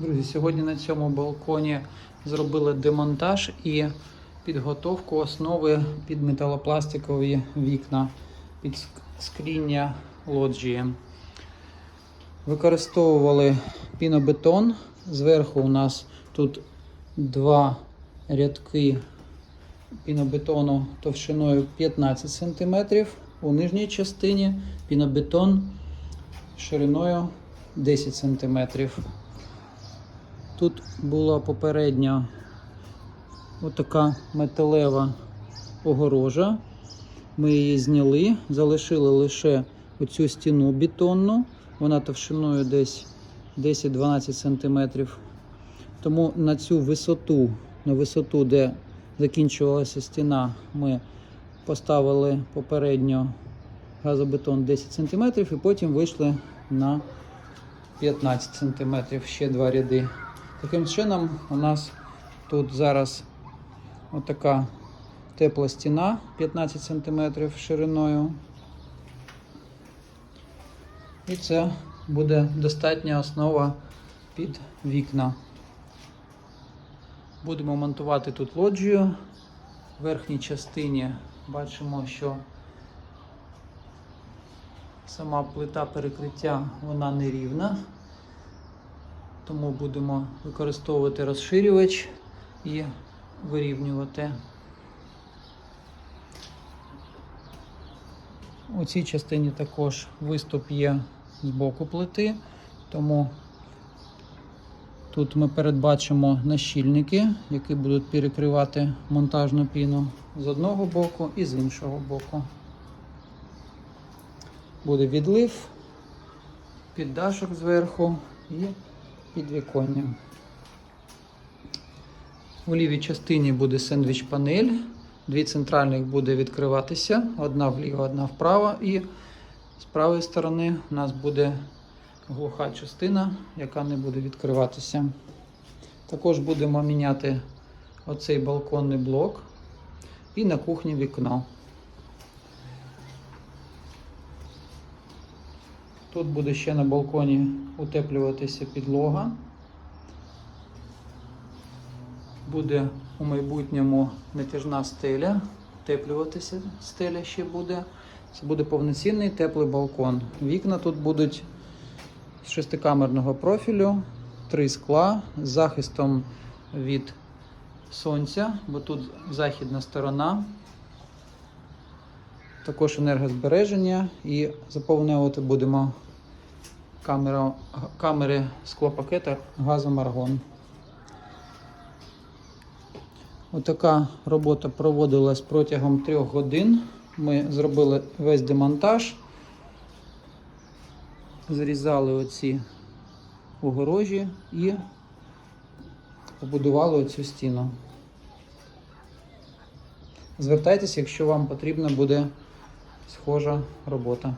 Друзі, сьогодні на цьому балконі зробили демонтаж і підготовку основи під металопластикові вікна під скріння лоджії. Використовували пінобетон. Зверху у нас тут два рядки пінобетону товщиною 15 см. У нижній частині пінобетон шириною 10 см. Тут була попередня отака металева огорожа. Ми її зняли, залишили лише оцю стіну бетонну. Вона товщиною десь 10-12 см. Тому на цю висоту, на висоту, де закінчувалася стіна, ми поставили попередньо газобетон 10 см і потім вийшли на 15 см, ще два ряди. Таким чином, у нас тут зараз отака тепла стіна 15 см шириною. І це буде достатня основа під вікна. Будемо монтувати тут лоджію. В верхній частині бачимо, що сама плита перекриття вона не рівна. Тому будемо використовувати розширювач і вирівнювати. У цій частині також виступ є з боку плити, тому тут ми передбачимо нащільники, які будуть перекривати монтажну піну з одного боку і з іншого боку. Буде відлив, піддашок зверху і підвіконня. У лівій частині буде сендвіч панель. Дві центральних буде відкриватися, одна вліво, одна вправо. І з правої сторони у нас буде глуха частина, яка не буде відкриватися. Також будемо міняти оцей балконний блок і на кухні вікно. Тут буде ще на балконі утеплюватися підлога. Буде у майбутньому натяжна стеля, утеплюватися стеля ще буде. Це буде повноцінний теплий балкон. Вікна тут будуть з шестикамерного профілю, три скла з захистом від сонця, бо тут західна сторона. Також енергозбереження і заповнювати будемо камеру, камери склопакета газом аргон. Отака робота проводилась протягом трьох годин. Ми зробили весь демонтаж, зрізали оці огорожі і побудували оцю стіну. Звертайтеся, якщо вам потрібна буде схожа робота.